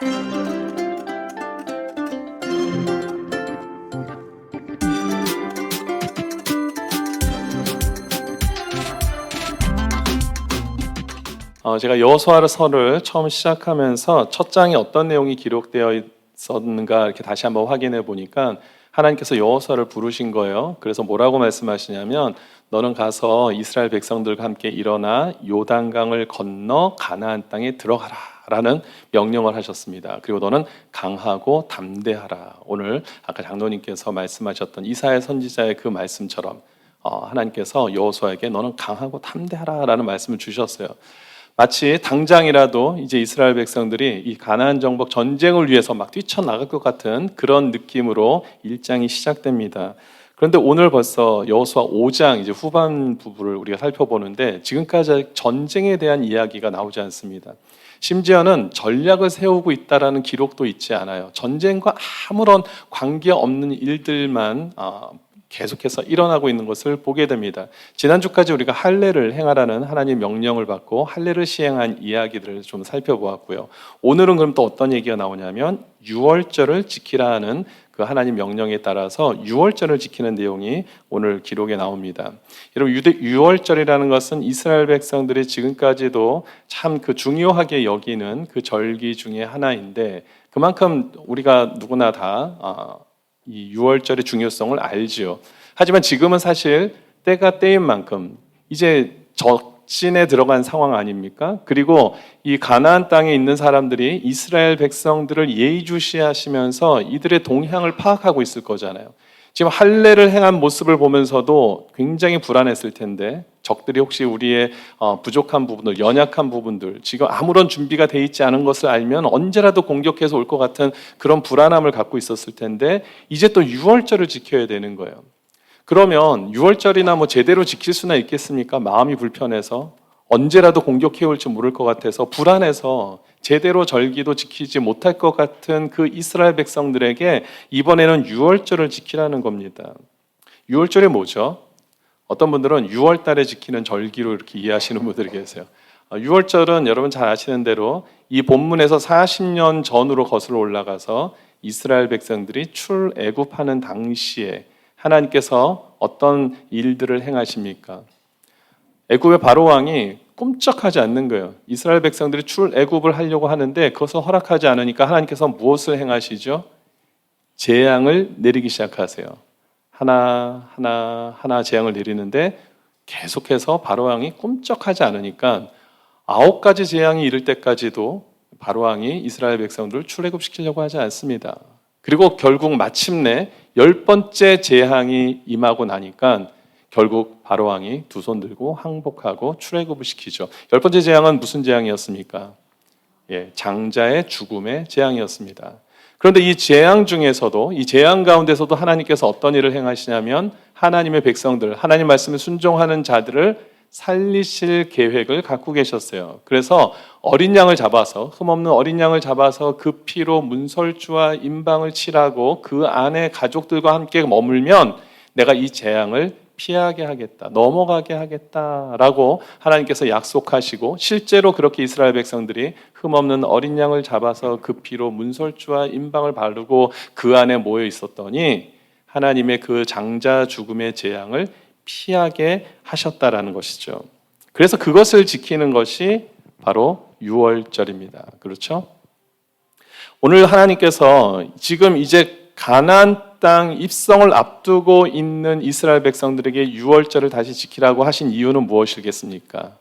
어, 제가 여호수아서를 처음 시작하면서 첫 장에 어떤 내용이 기록되어 있었는가 이렇게 다시 한번 확인해 보니까 하나님께서 여호수아를 부르신 거예요. 그래서 뭐라고 말씀하시냐면 너는 가서 이스라엘 백성들과 함께 일어나 요단강을 건너 가나안 땅에 들어가라 라는 명령을 하셨습니다. 그리고 너는 강하고 담대하라. 오늘 아까 장로님께서 말씀하셨던 이사야 선지자의 그 말씀처럼 어, 하나님께서 여호수아에게 너는 강하고 담대하라라는 말씀을 주셨어요. 마치 당장이라도 이제 이스라엘 백성들이 이 가나안 정복 전쟁을 위해서 막 뛰쳐나갈 것 같은 그런 느낌으로 일장이 시작됩니다. 그런데 오늘 벌써 여호수아 5장 이제 후반 부분을 우리가 살펴보는데 지금까지 전쟁에 대한 이야기가 나오지 않습니다. 심지어는 전략을 세우고 있다라는 기록도 있지 않아요. 전쟁과 아무런 관계 없는 일들만 아, 계속해서 일어나고 있는 것을 보게 됩니다. 지난주까지 우리가 할례를 행하라는 하나님 명령을 받고 할례를 시행한 이야기들을 좀 살펴보았고요. 오늘은 그럼 또 어떤 얘기가 나오냐면 유월절을 지키라 하는 그 하나님 명령에 따라서 유월절을 지키는 내용이 오늘 기록에 나옵니다. 여러분 유월절이라는 것은 이스라엘 백성들이 지금까지도 참 그 중요하게 여기는 그 절기 중에 하나인데 그만큼 우리가 누구나 다 아, 이 유월절의 중요성을 알지요. 하지만 지금은 사실 때가 때인 만큼 이제 적 진에 들어간 상황 아닙니까? 그리고 이 가나안 땅에 있는 사람들이 이스라엘 백성들을 예의주시하시면서 이들의 동향을 파악하고 있을 거잖아요. 지금 할례를 행한 모습을 보면서도 굉장히 불안했을 텐데 적들이 혹시 우리의 어, 부족한 부분들, 연약한 부분들, 지금 아무런 준비가 돼 있지 않은 것을 알면 언제라도 공격해서 올 것 같은 그런 불안함을 갖고 있었을 텐데 이제 또 유월절을 지켜야 되는 거예요. 그러면 유월절이나 뭐 제대로 지킬 수나 있겠습니까? 마음이 불편해서 언제라도 공격해 올지 모를 것 같아서 불안해서 제대로 절기도 지키지 못할 것 같은 그 이스라엘 백성들에게 이번에는 유월절을 지키라는 겁니다. 유월절이 뭐죠? 어떤 분들은 6월 달에 지키는 절기로 이렇게 이해하시는 분들이 계세요. 6월절은 여러분 잘 아시는 대로 이 본문에서 40년 전으로 거슬러 올라가서 이스라엘 백성들이 출애굽하는 당시에 하나님께서 어떤 일들을 행하십니까? 애굽의 바로 왕이 꼼짝하지 않는 거예요. 이스라엘 백성들이 출애굽을 하려고 하는데 그것을 허락하지 않으니까 하나님께서 무엇을 행하시죠? 재앙을 내리기 시작하세요. 하나 하나 하나 재앙을 내리는데 계속해서 바로 왕이 꼼짝하지 않으니까 아홉 가지 재앙이 이를 때까지도 바로 왕이 이스라엘 백성들을 출애굽시키려고 하지 않습니다. 그리고 결국 마침내 열 번째 재앙이 임하고 나니까 결국 바로 왕이 두 손 들고 항복하고 출애굽을 시키죠. 열 번째 재앙은 무슨 재앙이었습니까? 예, 장자의 죽음의 재앙이었습니다. 그런데 이 재앙 중에서도 이 재앙 가운데서도 하나님께서 어떤 일을 행하시냐면 하나님의 백성들, 하나님 말씀에 순종하는 자들을 살리실 계획을 갖고 계셨어요. 그래서 어린 양을 잡아서 흠없는 어린 양을 잡아서 그 피로 문설주와 임방을 칠하고 그 안에 가족들과 함께 머물면 내가 이 재앙을 피하게 하겠다, 넘어가게 하겠다라고 하나님께서 약속하시고 실제로 그렇게 이스라엘 백성들이 흠없는 어린 양을 잡아서 그 피로 문설주와 임방을 바르고 그 안에 모여 있었더니 하나님의 그 장자 죽음의 재앙을 피하게 하셨다라는 것이죠. 그래서 그것을 지키는 것이 바로 유월절입니다. 그렇죠? 오늘 하나님께서 지금 이제 가나안 땅 입성을 앞두고 있는 이스라엘 백성들에게 유월절을 다시 지키라고 하신 이유는 무엇이겠습니까?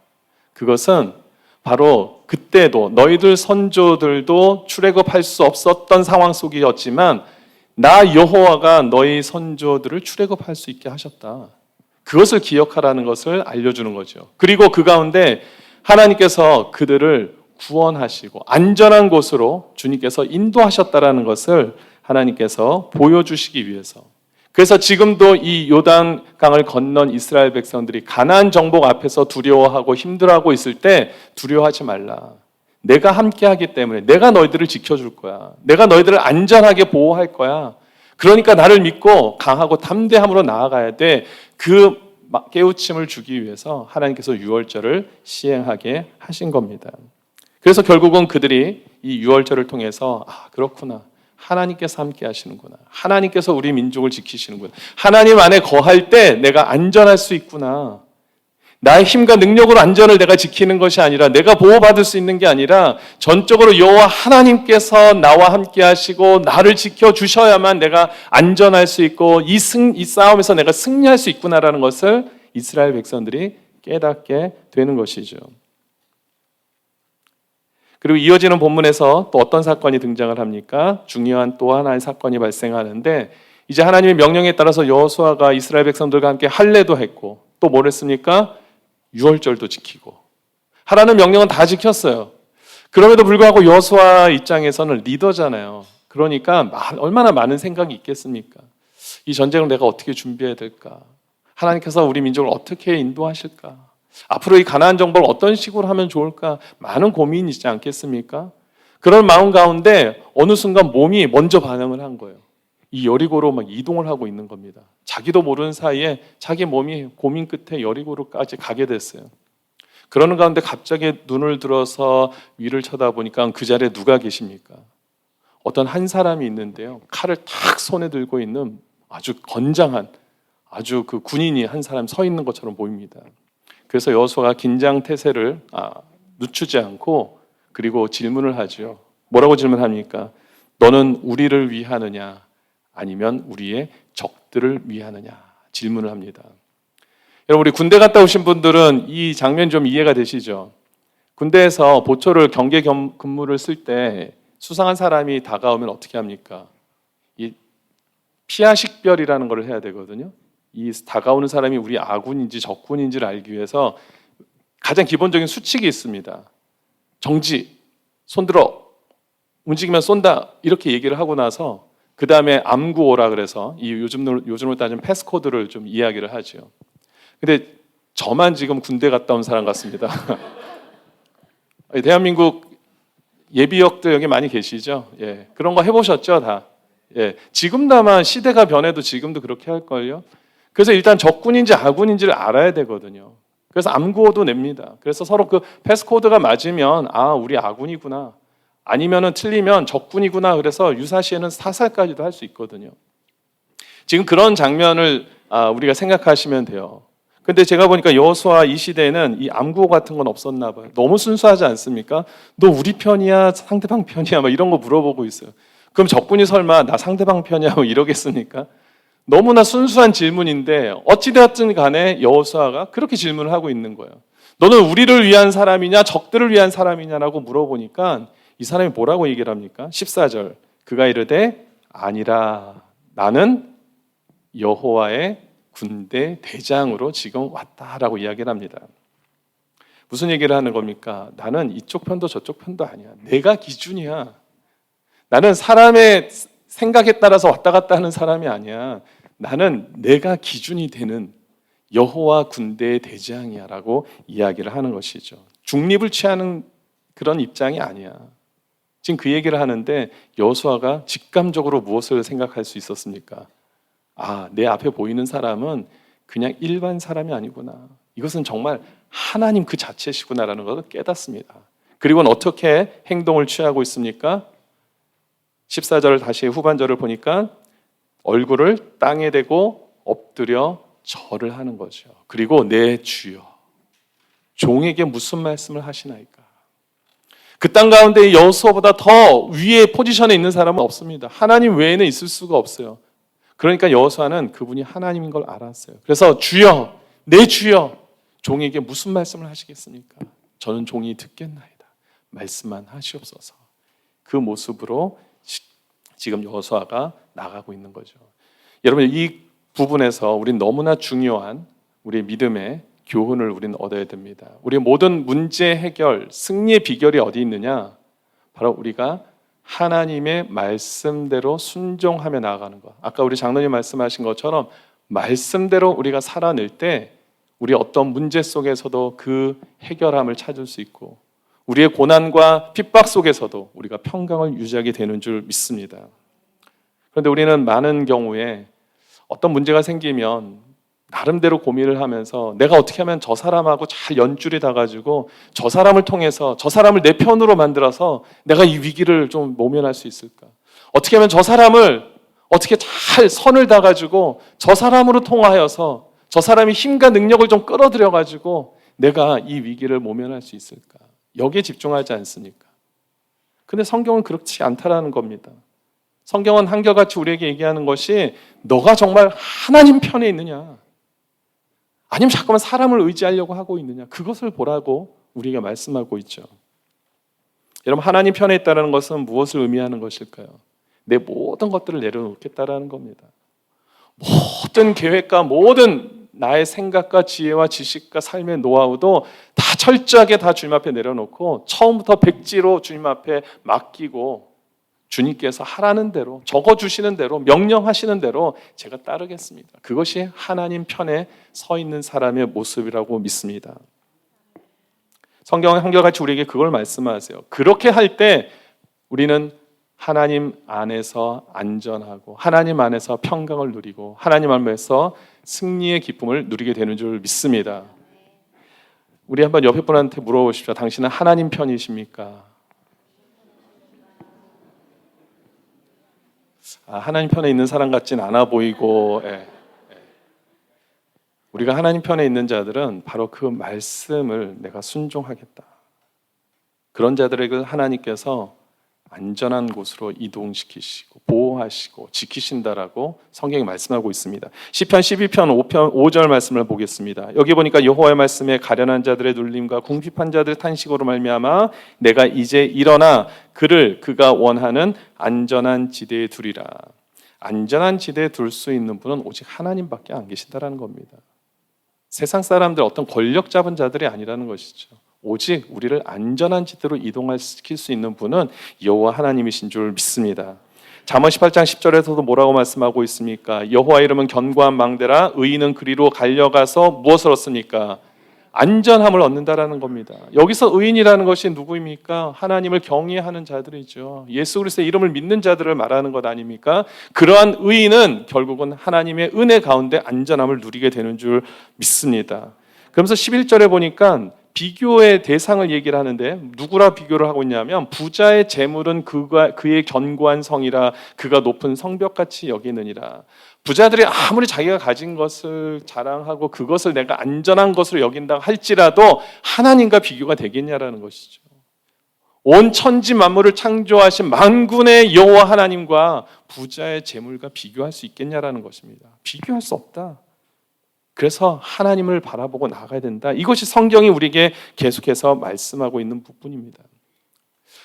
그것은 바로 그때도 너희들 선조들도 출애굽할 수 없었던 상황 속이었지만 나 여호와가 너희 선조들을 출애굽할 수 있게 하셨다. 그것을 기억하라는 것을 알려주는 거죠. 그리고 그 가운데 하나님께서 그들을 구원하시고 안전한 곳으로 주님께서 인도하셨다라는 것을 하나님께서 보여주시기 위해서. 그래서 지금도 이 요단 강을 건넌 이스라엘 백성들이 가나안 정복 앞에서 두려워하고 힘들어하고 있을 때 두려워하지 말라. 내가 함께하기 때문에 내가 너희들을 지켜줄 거야. 내가 너희들을 안전하게 보호할 거야. 그러니까 나를 믿고 강하고 담대함으로 나아가야 돼. 그 깨우침을 주기 위해서 하나님께서 유월절을 시행하게 하신 겁니다. 그래서 결국은 그들이 이 유월절을 통해서 아 그렇구나. 하나님께서 함께 하시는구나. 하나님께서 우리 민족을 지키시는구나. 하나님 안에 거할 때 내가 안전할 수 있구나 나의 힘과 능력으로 안전을 내가 지키는 것이 아니라 내가 보호받을 수 있는 게 아니라 전적으로 여호와 하나님께서 나와 함께 하시고 나를 지켜 주셔야만 내가 안전할 수 있고 이 승 이 싸움에서 내가 승리할 수 있구나라는 것을 이스라엘 백성들이 깨닫게 되는 것이죠. 그리고 이어지는 본문에서 또 어떤 사건이 등장을 합니까? 중요한 또 하나의 사건이 발생하는데 이제 하나님의 명령에 따라서 여호수아가 이스라엘 백성들과 함께 할례도 했고 또 뭘 했습니까? 유월절도 지키고 하라는 명령은 다 지켰어요. 그럼에도 불구하고 여호수아 입장에서는 리더잖아요. 그러니까 마- 얼마나 많은 생각이 있겠습니까? 이 전쟁을 내가 어떻게 준비해야 될까? 하나님께서 우리 민족을 어떻게 인도하실까? 앞으로 이 가나안 정복을 어떤 식으로 하면 좋을까? 많은 고민이 있지 않겠습니까? 그런 마음 가운데 어느 순간 몸이 먼저 반응을 한 거예요. 이 여리고로 막 이동을 하고 있는 겁니다. 자기도 모르는 사이에 자기 몸이 고민 끝에 여리고로까지 가게 됐어요. 그러는 가운데 갑자기 눈을 들어서 위를 쳐다보니까 그 자리에 누가 계십니까? 어떤 한 사람이 있는데요. 칼을 탁 손에 들고 있는 아주 건장한 아주 그 군인이 한 사람 서 있는 것처럼 보입니다. 그래서 여호수아가 긴장 태세를 아, 늦추지 않고 그리고 질문을 하죠. 뭐라고 질문합니까? 너는 우리를 위하느냐 아니면 우리의 적들을 위하느냐 질문을 합니다. 여러분 우리 군대 갔다 오신 분들은 이 장면 좀 이해가 되시죠? 군대에서 보초를 경계 겸- 근무를 쓸 때 수상한 사람이 다가오면 어떻게 합니까? 이 피하식별이라는 걸 해야 되거든요. 이 다가오는 사람이 우리 아군인지 적군인지를 알기 위해서 가장 기본적인 수칙이 있습니다. 정지, 손들어, 움직이면 쏜다 이렇게 얘기를 하고 나서 그 다음에 암구오라 그래서 이 요즘 요즘으로 따지면 패스코드를 좀 이야기를 하죠. 근데 저만 지금 군대 갔다 온 사람 같습니다. 대한민국 예비역들 여기 많이 계시죠? 예, 그런 거 해보셨죠, 다? 예, 지금도 아마 시대가 변해도 지금도 그렇게 할 걸요. 그래서 일단 적군인지 아군인지를 알아야 되거든요. 그래서 암구호도 냅니다. 그래서 서로 그 패스코드가 맞으면 아 우리 아군이구나. 아니면은 틀리면 적군이구나. 그래서 유사시에는 사살까지도 할 수 있거든요. 지금 그런 장면을 아, 우리가 생각하시면 돼요. 근데 제가 보니까 여호수아 이 시대에는 이 암구호 같은 건 없었나 봐요. 너무 순수하지 않습니까? 너 우리 편이야, 상대방 편이야, 막 이런 거 물어보고 있어요. 그럼 적군이 설마 나 상대방 편이야, 뭐 이러겠습니까? 너무나 순수한 질문인데 어찌되었든 간에 여호수아가 그렇게 질문을 하고 있는 거예요. 너는 우리를 위한 사람이냐, 적들을 위한 사람이냐라고 물어보니까 이 사람이 뭐라고 얘기를 합니까? 14절. 그가 이르되 아니라 나는 여호와의 군대 대장으로 지금 왔다라고 이야기를 합니다. 무슨 얘기를 하는 겁니까? 나는 이쪽 편도 저쪽 편도 아니야. 내가 기준이야. 나는 사람의 생각에 따라서 왔다 갔다 하는 사람이 아니야. 나는 내가 기준이 되는 여호와 군대의 대장이야라고 이야기를 하는 것이죠. 중립을 취하는 그런 입장이 아니야. 지금 그 얘기를 하는데 여호수아가 직감적으로 무엇을 생각할 수 있었습니까? 아, 내 앞에 보이는 사람은 그냥 일반 사람이 아니구나. 이것은 정말 하나님 그 자체시구나라는 것을 깨닫습니다. 그리고는 어떻게 행동을 취하고 있습니까? 14절을 다시 후반절을 보니까 얼굴을 땅에 대고 엎드려 절을 하는 거죠. 그리고 내 주여 종에게 무슨 말씀을 하시나이까? 그 땅 가운데 여호수아보다 더 위에 포지션에 있는 사람은 없습니다. 하나님 외에는 있을 수가 없어요. 그러니까 여호수아는 그분이 하나님인 걸 알았어요. 그래서 주여, 내 주여, 종에게 무슨 말씀을 하시겠습니까? 저는 종이 듣겠나이다. 말씀만 하시옵소서. 그 모습으로 지- 지금 여호수아가 나가고 있는 거죠. 여러분 이 부분에서 우린 너무나 중요한 우리 믿음의 교훈을 우리는 얻어야 됩니다. 우리 모든 문제 해결, 승리의 비결이 어디 있느냐? 바로 우리가 하나님의 말씀대로 순종하며 나아가는 것. 아까 우리 장로님 말씀하신 것처럼 말씀대로 우리가 살아낼 때 우리 어떤 문제 속에서도 그 해결함을 찾을 수 있고 우리의 고난과 핍박 속에서도 우리가 평강을 유지하게 되는 줄 믿습니다. 그런데 우리는 많은 경우에 어떤 문제가 생기면 나름대로 고민을 하면서 내가 어떻게 하면 저 사람하고 잘 연줄이 닿아가지고 저 사람을 통해서 저 사람을 내 편으로 만들어서 내가 이 위기를 좀 모면할 수 있을까? 어떻게 하면 저 사람을 어떻게 잘 선을 다가지고 저 사람으로 통하여서 저 사람이 힘과 능력을 좀 끌어들여가지고 내가 이 위기를 모면할 수 있을까? 여기에 집중하지 않습니까? 근데 성경은 그렇지 않다라는 겁니다. 성경은 한결같이 우리에게 얘기하는 것이 너가 정말 하나님 편에 있느냐? 아니면 자꾸만 사람을 의지하려고 하고 있느냐? 그것을 보라고 우리에게 말씀하고 있죠. 여러분 하나님 편에 있다는 것은 무엇을 의미하는 것일까요? 내 모든 것들을 내려놓겠다라는 겁니다. 모든 계획과 모든 나의 생각과 지혜와 지식과 삶의 노하우도 다 철저하게 다 주님 앞에 내려놓고 처음부터 백지로 주님 앞에 맡기고 주님께서 하라는 대로 적어 주시는 대로 명령하시는 대로 제가 따르겠습니다. 그것이 하나님 편에 서 있는 사람의 모습이라고 믿습니다. 성경은 한결같이 우리에게 그걸 말씀하세요. 그렇게 할 때 우리는 하나님 안에서 안전하고 하나님 안에서 평강을 누리고 하나님 안에서 승리의 기쁨을 누리게 되는 줄 믿습니다. 우리 한번 옆에 분한테 물어보십시오. 당신은 하나님 편이십니까? 하나님 편에 있는 사람 같진 않아 보이고 예, 예. 우리가 하나님 편에 있는 자들은 바로 그 말씀을 내가 순종하겠다. 그런 자들에게 하나님께서 안전한 곳으로 이동시키시고 보호하시고 지키신다라고 성경이 말씀하고 있습니다. 시편 12편 5편 5절 말씀을 보겠습니다. 여기 보니까 여호와의 말씀에 가련한 자들의 눌림과 궁핍한 자들의 탄식으로 말미암아 내가 이제 일어나 그를 그가 원하는 안전한 지대에 두리라. 안전한 지대에 둘 수 있는 분은 오직 하나님밖에 안 계신다라는 겁니다. 세상 사람들 어떤 권력 잡은 자들이 아니라는 것이죠. 오직 우리를 안전한 지대로 이동시킬 수 있는 분은 여호와 하나님이신 줄 믿습니다. 잠언 18장 10절에서도 뭐라고 말씀하고 있습니까? 여호와 이름은 견고한 망대라 의인은 그리로 갈려가서 무엇을 얻습니까? 안전함을 얻는다라는 겁니다. 여기서 의인이라는 것이 누구입니까? 하나님을 경외하는 자들이죠. 예수 그리스도의 이름을 믿는 자들을 말하는 것 아닙니까? 그러한 의인은 결국은 하나님의 은혜 가운데 안전함을 누리게 되는 줄 믿습니다. 그러면서 11절에 보니까 비교의 대상을 얘기를 하는데 누구라 비교를 하고 있냐면 부자의 재물은 그가 그의 견고한 성이라 그가 높은 성벽같이 여기느니라. 부자들이 아무리 자기가 가진 것을 자랑하고 그것을 내가 안전한 것으로 여긴다 할지라도 하나님과 비교가 되겠냐라는 것이죠. 온 천지 만물을 창조하신 만군의 여호와 하나님과 부자의 재물과 비교할 수 있겠냐라는 것입니다. 비교할 수 없다. 그래서 하나님을 바라보고 나가야 된다. 이것이 성경이 우리에게 계속해서 말씀하고 있는 부분입니다.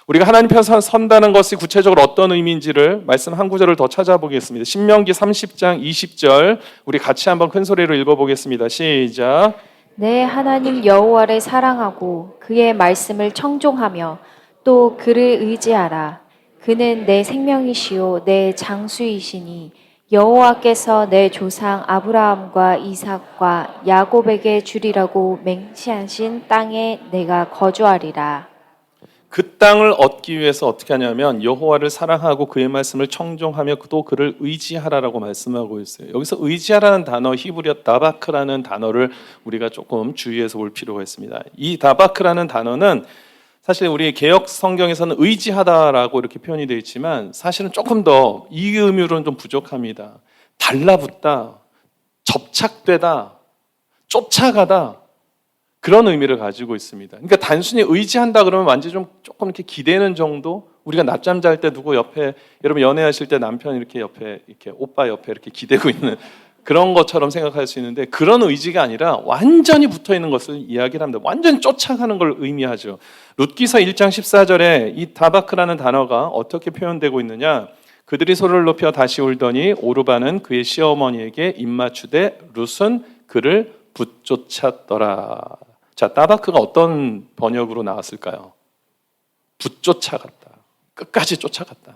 우리가 하나님 편에 선다는 것이 구체적으로 어떤 의미인지를 말씀 한 구절을 더 찾아보겠습니다. 신명기 30장 20절 우리 같이 한번 큰 소리로 읽어보겠습니다. 시작. 내 하나님 여호와를 사랑하고 그의 말씀을 청종하며 또 그를 의지하라. 그는 내 생명이시요 내 장수이시니 여호와께서 내 조상 아브라함과 이삭과 야곱에게 주리라고 맹시하신 땅에 내가 거주하리라. 그 땅을 얻기 위해서 어떻게 하냐면 여호와를 사랑하고 그의 말씀을 청종하며 또 그를 의지하라라고 말씀하고 있어요. 여기서 의지하라는 단어 히브리어 다바크라는 단어를 우리가 조금 주의해서 볼 필요가 있습니다. 이 다바크라는 단어는 사실 우리 개혁 성경에서는 의지하다라고 이렇게 표현이 되어 있지만 사실은 조금 더 이 의미로는 좀 부족합니다. 달라붙다, 접착되다, 쫓아가다 그런 의미를 가지고 있습니다. 그러니까 단순히 의지한다 그러면 완전 좀 조금 이렇게 기대는 정도. 우리가 낮잠 잘 때 누구 옆에 여러분 연애하실 때 남편 이렇게 옆에 이렇게 오빠 옆에 이렇게 기대고 있는 그런 것처럼 생각할 수 있는데 그런 의지가 아니라 완전히 붙어 있는 것을 이야기를 합니다. 완전히 쫓아가는 걸 의미하죠. 룻기서 1장 14절에 이 다바크라는 단어가 어떻게 표현되고 있느냐? 그들이 소리를 높여 다시 울더니 오르바는 그의 시어머니에게 입맞추되 룻은 그를 붙쫓았더라. 자, 따바크가 어떤 번역으로 나왔을까요? 붙쫓아갔다. 끝까지 쫓아갔다.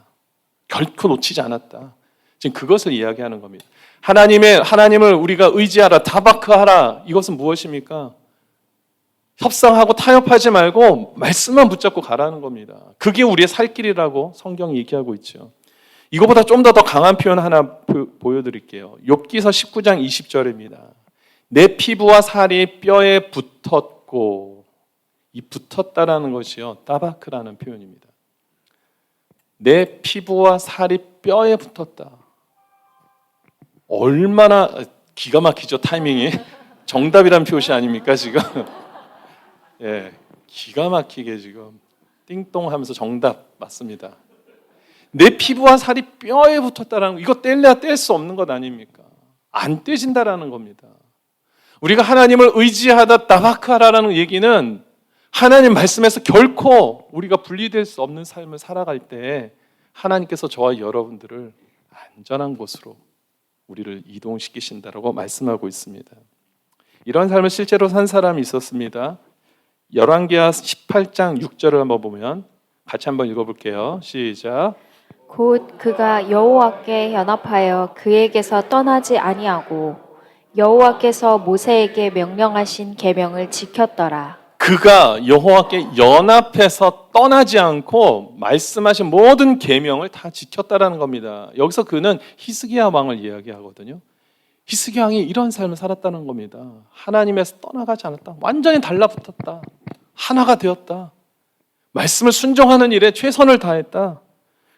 결코 놓치지 않았다. 지금 그것을 이야기하는 겁니다. 하나님의 하나님을 우리가 의지하라, 다바크하라. 이것은 무엇입니까? 협상하고 타협하지 말고 말씀만 붙잡고 가라는 겁니다. 그게 우리의 살 길이라고 성경이 얘기하고 있죠. 이거보다 좀 더 더 강한 표현 하나 보, 보여드릴게요. 욥기서 19장 20절입니다. 내 피부와 살이 뼈에 붙었고 이 붙었다라는 것이요 따바크라는 표현입니다. 내 피부와 살이 뼈에 붙었다. 얼마나 기가 막히죠 타이밍이 정답이란 표시 아닙니까 지금? 예, 기가 막히게 지금 띵동하면서 정답 맞습니다. 내 피부와 살이 뼈에 붙었다라는 거 이거 뗄래야 뗄 수 없는 것 아닙니까? 안 떼진다라는 겁니다. 우리가 하나님을 의지하다 다바크하라는 얘기는 하나님 말씀에서 결코 우리가 분리될 수 없는 삶을 살아갈 때 하나님께서 저와 여러분들을 안전한 곳으로 우리를 이동시키신다라고 말씀하고 있습니다. 이런 삶을 실제로 산 사람이 있었습니다. 열왕기하 18장 6절을 한번 보면 같이 한번 읽어볼게요. 시작. 곧 그가 여호와께 연합하여 그에게서 떠나지 아니하고 여호와께서 모세에게 명령하신 계명을 지켰더라. 그가 여호와께 연합해서 떠나지 않고 말씀하신 모든 계명을 다 지켰다라는 겁니다. 여기서 그는 히스기야 왕을 이야기하거든요. 히스기야 왕이 이런 삶을 살았다는 겁니다. 하나님에서 떠나가지 않았다. 완전히 달라붙었다. 하나가 되었다. 말씀을 순종하는 일에 최선을 다했다.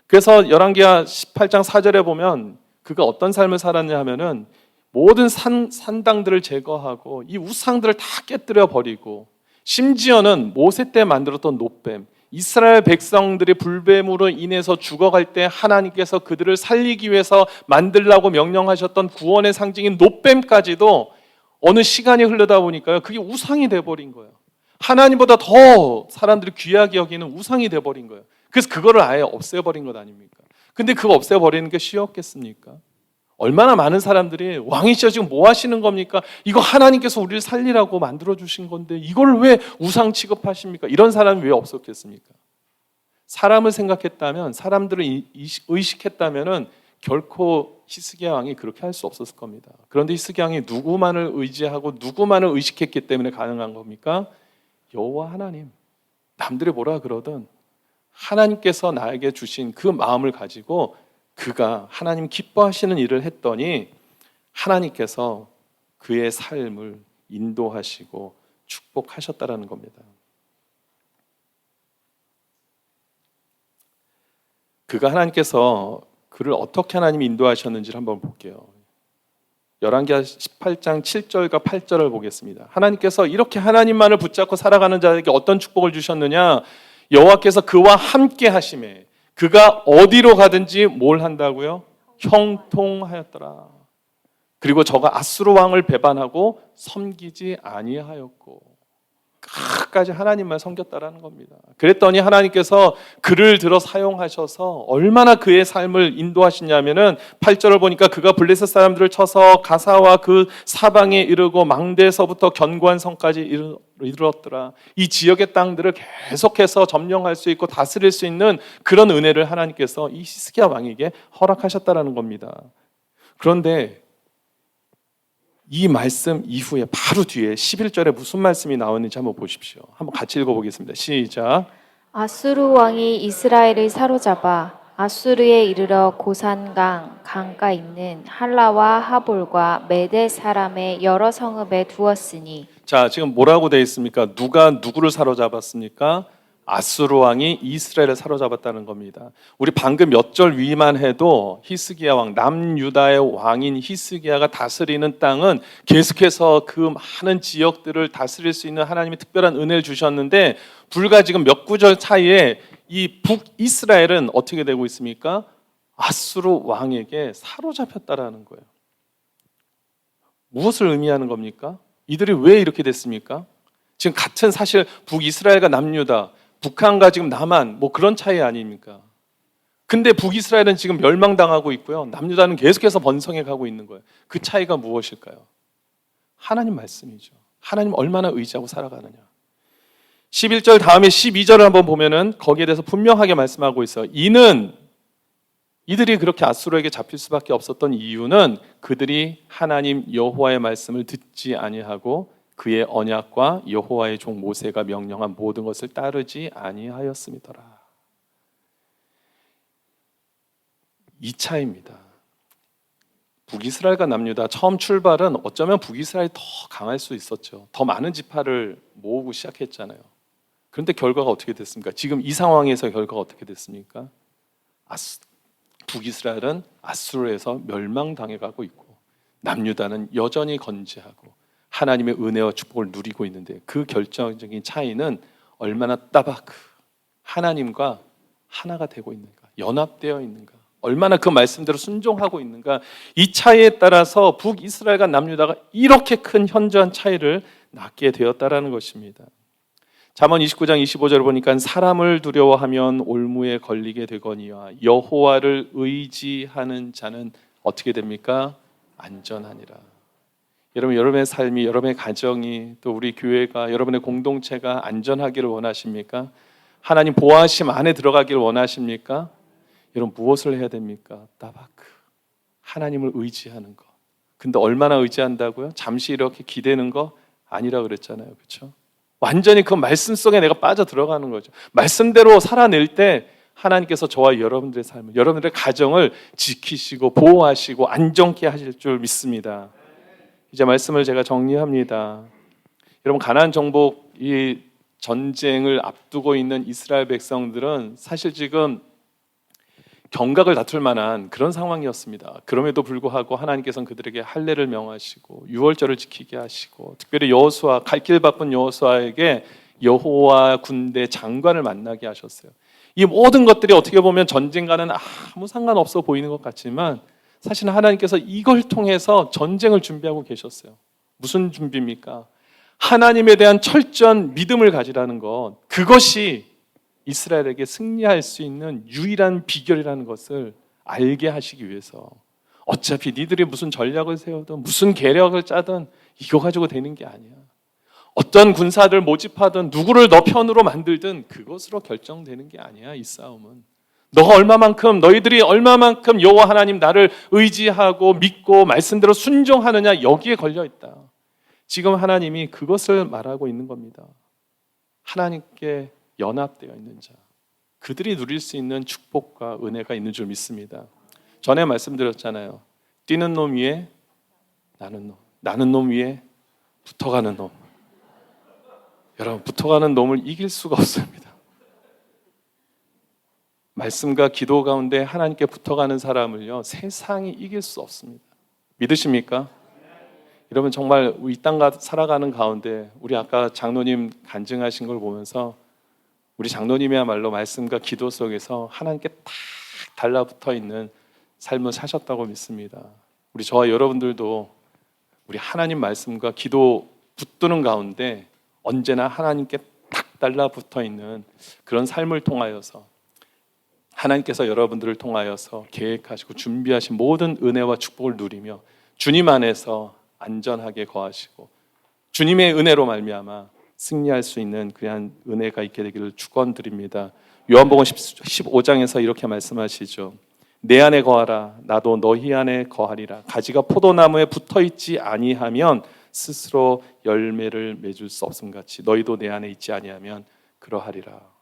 그래서 열왕기하 18장 4절에 보면 그가 어떤 삶을 살았냐 하면은 모든 산, 산당들을 제거하고 이 우상들을 다 깨뜨려 버리고 심지어는 모세 때 만들었던 노뱀 이스라엘 백성들이 불뱀으로 인해서 죽어갈 때 하나님께서 그들을 살리기 위해서 만들라고 명령하셨던 구원의 상징인 노뱀까지도 어느 시간이 흐르다 보니까요 그게 우상이 돼 버린 거예요. 하나님보다 더 사람들이 귀하게 여기는 우상이 돼 버린 거예요. 그래서 그거를 아예 없애 버린 것 아닙니까? 근데 그거 없애 버리는 게 쉬웠겠습니까? 얼마나 많은 사람들이 왕이시여 지금 뭐 하시는 겁니까? 이거 하나님께서 우리를 살리라고 만들어 주신 건데 이걸 왜 우상 취급하십니까? 이런 사람이 왜 없었겠습니까? 사람을 생각했다면 사람들을 의식했다면은 결코 히스기야 왕이 그렇게 할 수 없었을 겁니다. 그런데 히스기야 왕이 누구만을 의지하고 누구만을 의식했기 때문에 가능한 겁니까? 여호와 하나님. 남들이 뭐라 그러든 하나님께서 나에게 주신 그 마음을 가지고 그가 하나님 기뻐하시는 일을 했더니 하나님께서 그의 삶을 인도하시고 축복하셨다라는 겁니다. 그가 하나님께서 그를 어떻게 하나님이 인도하셨는지를 한번 볼게요. 열왕기하 18장 7절과 8절을 보겠습니다. 하나님께서 이렇게 하나님만을 붙잡고 살아가는 자에게 어떤 축복을 주셨느냐? 여호와께서 그와 함께 하심에 그가 어디로 가든지 뭘 한다고요? 형통하였더라. 그리고 저가 아수르 왕을 배반하고 섬기지 아니하였고 끝까지 하나님만 섬겼다라는 겁니다. 그랬더니 하나님께서 그를 들어 사용하셔서 얼마나 그의 삶을 인도하시냐면은 8절을 보니까 그가 블레셋 사람들을 쳐서 가사와 그 사방에 이르고 망대에서부터 견고한 성까지 이르- 이르렀더라. 이 지역의 땅들을 계속해서 점령할 수 있고 다스릴 수 있는 그런 은혜를 하나님께서 이 히스기야 왕에게 허락하셨다라는 겁니다. 그런데 이 말씀 이후에 바로 뒤에 11절에 무슨 말씀이 나오는지 한번 보십시오. 한번 같이 읽어보겠습니다. 시작. 아수르 왕이 이스라엘을 사로잡아 아수르에 이르러 고산강 강가 있는 할라와 하볼과 메대 사람의 여러 성읍에 두었으니 자, 지금 뭐라고 되어 있습니까? 누가 누구를 사로잡았습니까? 아수르 왕이 이스라엘을 사로잡았다는 겁니다. 우리 방금 몇 절 위만 해도 히스기야 왕, 남유다의 왕인 히스기야가 다스리는 땅은 계속해서 그 많은 지역들을 다스릴 수 있는 하나님의 특별한 은혜를 주셨는데 불과 지금 몇 구절 차이에 이 북이스라엘은 어떻게 되고 있습니까? 아수르 왕에게 사로잡혔다라는 거예요. 무엇을 의미하는 겁니까? 이들이 왜 이렇게 됐습니까? 지금 같은 사실 북이스라엘과 남유다, 북한과 지금 남한 뭐 그런 차이 아닙니까? 근데 북이스라엘은 지금 멸망당하고 있고요. 남유다는 계속해서 번성해 가고 있는 거예요. 그 차이가 무엇일까요? 하나님 말씀이죠. 하나님 얼마나 의지하고 살아가느냐. 11절 다음에 12절을 한번 보면은 거기에 대해서 분명하게 말씀하고 있어요. 이는 이들이 그렇게 아수르에게 잡힐 수밖에 없었던 이유는 그들이 하나님 여호와의 말씀을 듣지 아니하고 그의 언약과 여호와의 종 모세가 명령한 모든 것을 따르지 아니하였음이더라. 이 차입니다. 북이스라엘과 남유다 처음 출발은 어쩌면 북이스라엘이 더 강할 수 있었죠. 더 많은 지파를 모으고 시작했잖아요. 그런데 결과가 어떻게 됐습니까? 지금 이 상황에서 결과가 어떻게 됐습니까? 아스, 북이스라엘은 아수르에서 멸망당해 가고 있고 남유다는 여전히 건재하고 하나님의 은혜와 축복을 누리고 있는데 그 결정적인 차이는 얼마나 따박 하나님과 하나가 되고 있는가, 연합되어 있는가, 얼마나 그 말씀대로 순종하고 있는가, 이 차이에 따라서 북이스라엘과 남유다가 이렇게 큰 현저한 차이를 낳게 되었다라는 것입니다. 잠언 29장 25절을 보니까 사람을 두려워하면 올무에 걸리게 되거니와 여호와를 의지하는 자는 어떻게 됩니까? 안전하니라. 여러분 여러분의 삶이 여러분의 가정이 또 우리 교회가 여러분의 공동체가 안전하기를 원하십니까? 하나님 보호하심 안에 들어가기를 원하십니까? 여러분 무엇을 해야 됩니까? 따바크 하나님을 의지하는 거. 근데 얼마나 의지한다고요? 잠시 이렇게 기대는 거 아니라 그랬잖아요. 그렇죠? 완전히 그 말씀 속에 내가 빠져 들어가는 거죠. 말씀대로 살아낼 때 하나님께서 저와 여러분들의 삶을, 여러분들의 가정을 지키시고 보호하시고 안정케 하실 줄 믿습니다. 이제 말씀을 제가 정리합니다. 여러분 가나안 정복 이 전쟁을 앞두고 있는 이스라엘 백성들은 사실 지금 경각을 다툴 만한 그런 상황이었습니다. 그럼에도 불구하고 하나님께서는 그들에게 할례를 명하시고 유월절을 지키게 하시고 특별히 여호수아 갈 길 바쁜 여호수아에게 여호와 군대 장관을 만나게 하셨어요. 이 모든 것들이 어떻게 보면 전쟁과는 아무 상관없어 보이는 것 같지만 사실 하나님께서 이걸 통해서 전쟁을 준비하고 계셨어요. 무슨 준비입니까? 하나님에 대한 철저한 믿음을 가지라는 것. 그것이 이스라엘에게 승리할 수 있는 유일한 비결이라는 것을 알게 하시기 위해서 어차피 니들이 무슨 전략을 세우든 무슨 계략을 짜든 이거 가지고 되는 게 아니야. 어떤 군사들 모집하든 누구를 너 편으로 만들든 그것으로 결정되는 게 아니야 이 싸움은. 너가 얼마만큼 너희들이 얼마만큼 여호와 하나님 나를 의지하고 믿고 말씀대로 순종하느냐 여기에 걸려 있다. 지금 하나님이 그것을 말하고 있는 겁니다. 하나님께 연합되어 있는 자. 그들이 누릴 수 있는 축복과 은혜가 있는 줄 믿습니다. 전에 말씀드렸잖아요. 뛰는 놈 위에 나는 놈, 나는 놈 위에 붙어가는 놈. 여러분 붙어가는 놈을 이길 수가 없습니다. 말씀과 기도 가운데 하나님께 붙어가는 사람을요 세상이 이길 수 없습니다. 믿으십니까? 여러분 정말 이 땅 살아가는 가운데 우리 아까 장로님 간증하신 걸 보면서 우리 장로님이야말로 말씀과 기도 속에서 하나님께 딱 달라붙어 있는 삶을 사셨다고 믿습니다. 우리 저와 여러분들도 우리 하나님 말씀과 기도 붙드는 가운데 언제나 하나님께 딱 달라붙어 있는 그런 삶을 통하여서 하나님께서 여러분들을 통하여서 계획하시고 준비하신 모든 은혜와 축복을 누리며 주님 안에서 안전하게 거하시고 주님의 은혜로 말미암아 승리할 수 있는 그러한 은혜가 있게 되기를 축원드립니다. 요한복음 15장에서 이렇게 말씀하시죠. 내 안에 거하라 나도 너희 안에 거하리라. 가지가 포도나무에 붙어 있지 아니하면 스스로 열매를 맺을 수 없음 같이 너희도 내 안에 있지 아니하면 그러하리라.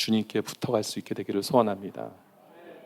주님께 붙어갈 수 있게 되기를 소원합니다.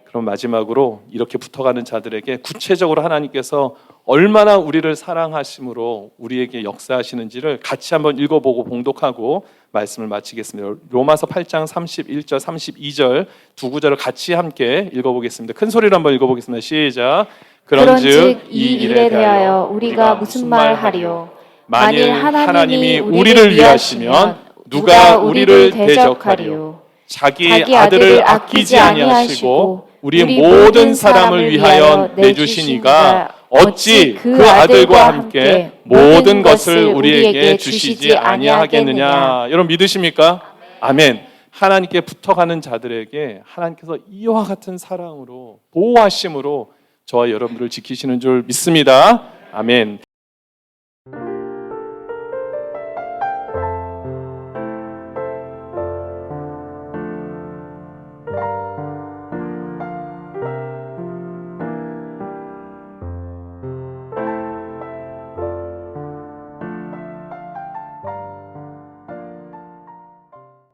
그럼 마지막으로 이렇게 붙어가는 자들에게 구체적으로 하나님께서 얼마나 우리를 사랑하심으로 우리에게 역사하시는지를 같이 한번 읽어보고 봉독하고 말씀을 마치겠습니다. 로마서 8장 31절, 32절 두 구절을 같이 함께 읽어보겠습니다. 큰 소리로 한번 읽어보겠습니다. 시작. 그런즉 이 일에 대하여 우리가 무슨 말 하리요? 만일 하나님이 우리를 위하시면 누가 우리를 대적하리요? 자기 아들을 아끼지 아니하시고 우리 모든 사람을 위하여 내주신 이가 어찌 그 아들과 함께 모든 것을 우리에게 주시지 아니하겠느냐. 여러분 믿으십니까? 아멘. 하나님께 붙어가는 자들에게 하나님께서 이와 같은 사랑으로 보호하심으로 저와 여러분들을 지키시는 줄 믿습니다. 아멘.